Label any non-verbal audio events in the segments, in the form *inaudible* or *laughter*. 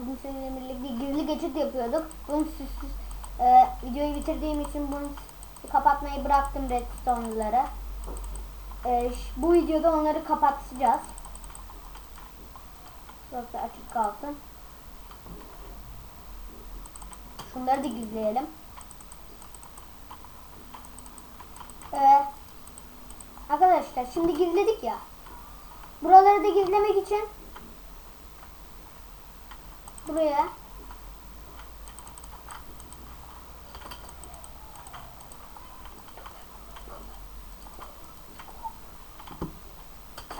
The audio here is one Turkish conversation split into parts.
bugün seninle birlikte gizli geçit yapıyorduk. Bunu süs, süs, e, videoyu bitirdiğim için bunu kapatmayı bıraktım redstone'ları. E, bu videoda onları kapatacağız. Burası açık kalsın. Şunları da gizleyelim. Ee, arkadaşlar şimdi gizledik ya. Buraları da gizlemek için buraya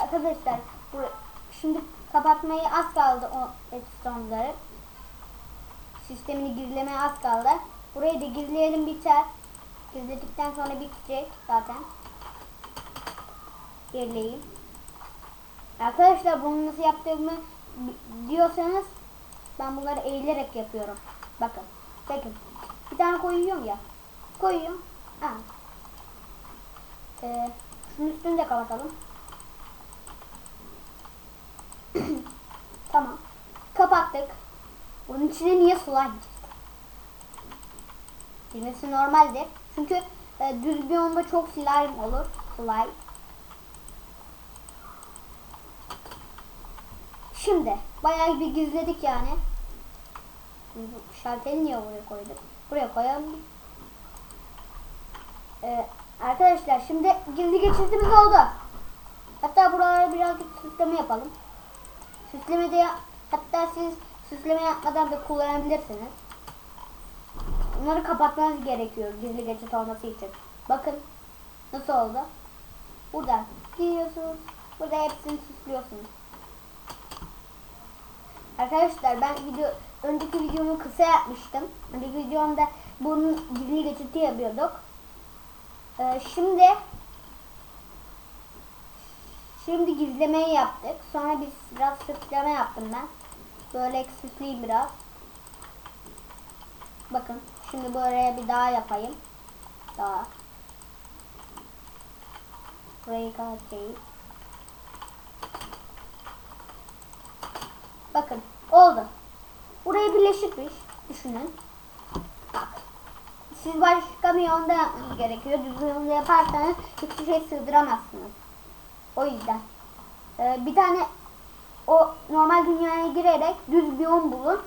Arkadaşlar bu şimdi kapatmayı az kaldı o redstone'ları. Sistemini gizlemeye az kaldı. Burayı da gizleyelim biter. Gizledikten sonra bitecek zaten. Gerileyin. Arkadaşlar bunu nasıl yaptığımı diyorsanız ben bunları eğilerek yapıyorum. Bakın. Bakın. Bir tane koyuyorum ya. Koyuyorum. Ha. Ee, şunun üstünü de kapatalım. *clears throat* tamam. Kapattık. Bunun içine niye slime girdi? Normaldir. Çünkü e, düz bir onda çok slime olur. Slime. Şimdi bayağı bir gizledik yani. Şalteri niye buraya koyduk? Buraya koyalım. Ee, arkadaşlar şimdi gizli geçitimiz oldu. Hatta buralara birazcık süsleme yapalım. Süsleme de hatta siz süsleme yapmadan da kullanabilirsiniz. Bunları kapatmanız gerekiyor gizli geçit olması için. Bakın nasıl oldu. Buradan giriyorsunuz. Burada hepsini süslüyorsunuz. Arkadaşlar ben video önceki videomu kısa yapmıştım. Önceki videomda bunun gizli geçiti yapıyorduk. Ee, şimdi şimdi gizlemeyi yaptık. Sonra biz biraz süsleme yaptım ben. Böyle süsleyeyim biraz. Bakın şimdi buraya bir daha yapayım. Daha. Burayı kapatayım. Bakın birleşikmiş. Düşünün. Siz başka bir yolda yapmanız gerekiyor. Düz bir yolda yaparsanız hiçbir şey sığdıramazsınız. O yüzden. Ee, bir tane o normal dünyaya girerek düz bir yol bulun.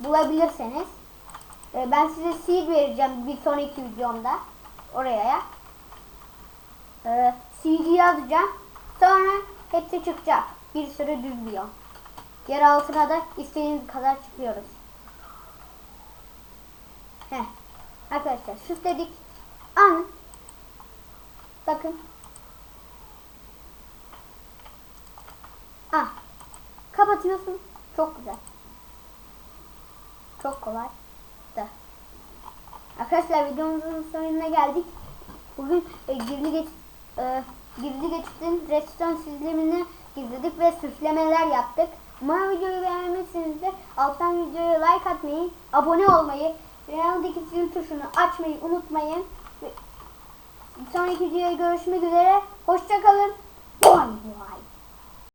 Bulabilirseniz. Ee, ben size seed vereceğim bir sonraki videomda. Oraya. Ee, seed'i yazacağım. Sonra hepsi çıkacak. Bir sürü düz bir yol. Yer altına da istediğiniz kadar çıkıyoruz. Heh. Arkadaşlar süsledik. An. Bakın. Ah. Kapatıyorsun. Çok güzel. Çok kolay. Da. Arkadaşlar videomuzun sonuna geldik. Bugün e, gizli geç e, gizli geçitin redstone sistemini gizledik ve süslemeler yaptık. Umarım videoyu beğenmişsinizdir. Alttan videoya like atmayı, abone olmayı, yanındaki zil tuşunu açmayı unutmayın. Bir sonraki videoya görüşmek üzere. Hoşçakalın. Bye bye.